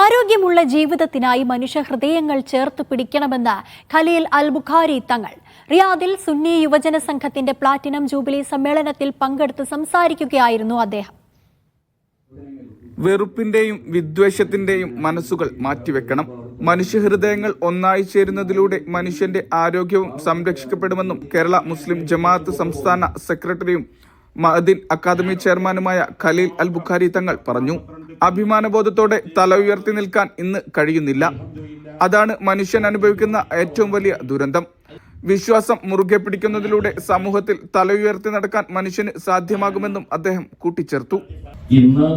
ആരോഗ്യമുള്ള ജീവിതത്തിനായി മനുഷ്യ ഹൃദയങ്ങൾ ചേർത്ത് പിടിക്കണമെന്ന് ഖലീൽ അൽ ബുഖാരി തങ്ങൾ. റിയാദിൽ സുന്നി യുവജന സംഘത്തിന്റെ പ്ലാറ്റിനം ജൂബിലി സമ്മേളനത്തിൽ പങ്കെടുത്ത് സംസാരിക്കുകയായിരുന്നു അദ്ദേഹം. വെറുപ്പിന്റെയും വിദ്വേഷത്തിന്റെയും മനസ്സുകൾ മാറ്റിവെക്കണം. മനുഷ്യഹൃദയങ്ങൾ ഒന്നായി ചേരുന്നതിലൂടെ മനുഷ്യന്റെ ആരോഗ്യവും സംരക്ഷിക്കപ്പെടുമെന്നും കേരള മുസ്ലിം ജമാഅത്ത് സംസ്ഥാന സെക്രട്ടറിയും മഅദിൻ അക്കാദമി ചെയർമാനുമായ ഖലീൽ അൽ ബുഖാരി തങ്ങൾ പറഞ്ഞു. അഭിമാനബോധത്തോടെ തല ഉയർത്തി നിൽക്കാൻ ഇന്ന് കഴിയുന്നില്ല. അതാണ് മനുഷ്യൻ അനുഭവിക്കുന്ന ഏറ്റവും വലിയ ദുരന്തം. വിശ്വാസം മുറുകെ പിടിക്കുന്നതിലൂടെ സമൂഹത്തിൽ തല ഉയർത്തി നടക്കാൻ മനുഷ്യന് സാധ്യമാകുമെന്നും അദ്ദേഹം കൂട്ടിച്ചേർത്തു. ഇന്ന്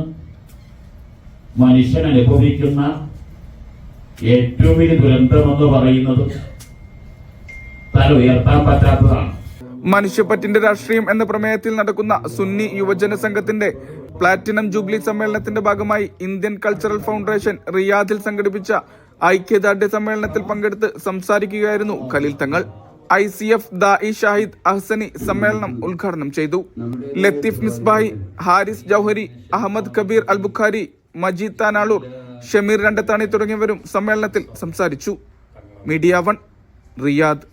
മനുഷ്യൻ അനുഭവിക്കുന്ന ഏറ്റവും വലിയ ദുരന്തമെന്ന് പറയുന്നത് തല ഉയർത്താൻ പറ്റാത്തതാണ്. മനുഷ്യപ്പറ്റിന്റെ രാഷ്ട്രീയം എന്ന പ്രമേയത്തിൽ നടക്കുന്ന സുന്നി യുവജന സംഘത്തിന്റെ പ്ലാറ്റിനം ജൂബിലി സമ്മേളനത്തിന്റെ ഭാഗമായി ഇന്ത്യൻ കൾച്ചറൽ ഫൗണ്ടേഷൻ റിയാദിൽ സംഘടിപ്പിച്ച ഐക്യദാർഢ്യ സമ്മേളനത്തിൽ പങ്കെടുത്ത് സംസാരിക്കുകയായിരുന്നു Khaleel Thangal. I C F ദാഇ Shahid Ahsani സമ്മേളനം ഉദ്ഘാടനം ചെയ്തു. ലത്തീഫ് മിസ്ബായി ഹാരിസ് ജൌഹരി അഹമ്മദ് കബീർ അൽ ബുഖാരി മജീദ് താനാളൂർ ഷമീർ രണ്ടത്താണി തുടങ്ങിയവരും സമ്മേളനത്തിൽ സംസാരിച്ചു. മീഡിയ വൺ റിയാദ്.